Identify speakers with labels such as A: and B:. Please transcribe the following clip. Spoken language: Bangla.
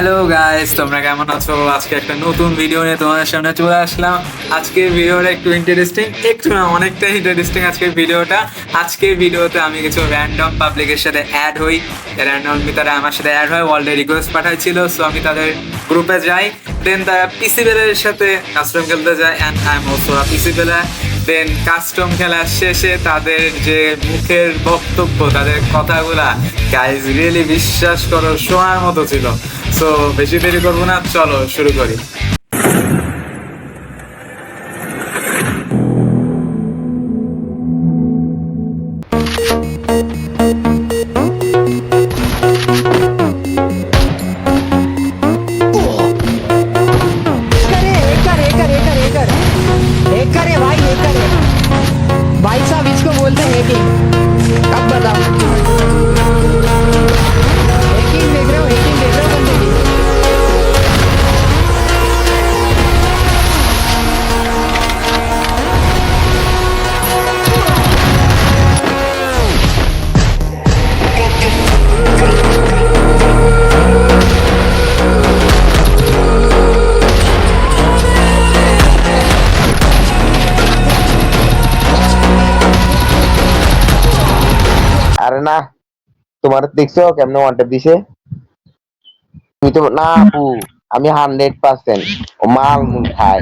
A: হ্যালো গাইস তোমরা কেমন আছো? আজকে একটা নতুন ভিডিও নিয়ে তোমাদের সামনে চলে আসলাম। আজকের ভিডিওটা একটু ইন্টারেস্টিং একটু না অনেকটাই ইন্টারেস্টিং আজকের ভিডিওটা আজকের ভিডিওতে আমি কিছু র্যান্ডম পাবলিকের সাথে অ্যাড হই। র্যান্ডম তারা আমার সাথে অ্যাড হয় ওয়ার্ল্ডে রিকোয়েস্ট পাঠাইছিল সো আমি তাদের গ্রুপে যাই। দেন তারা পিসি বেলের সাথে কাস্টম খেলতে যায় and I am also PC Bela then custom খেলা শেষে তাদের যে মুখের বক্তব্য, তাদের কথাগুলা গাইজ রিয়েলি বিশ্বাস করো, শোনার মতো ছিল। সো বেশি দেরি করবো না চলো শুরু করি
B: करे एक कर एक कर एक कर एक कर एक करे भाई एक करे भाई साहब इसको बोलते हैं हैकिंग अब बताओ
C: আরে না তোমার দেখছ কেমনে ওয়ান দিছে? তুমি তো না আপু, আমি হান্ড্রেড পার্সেন্ট মাল মুল খাই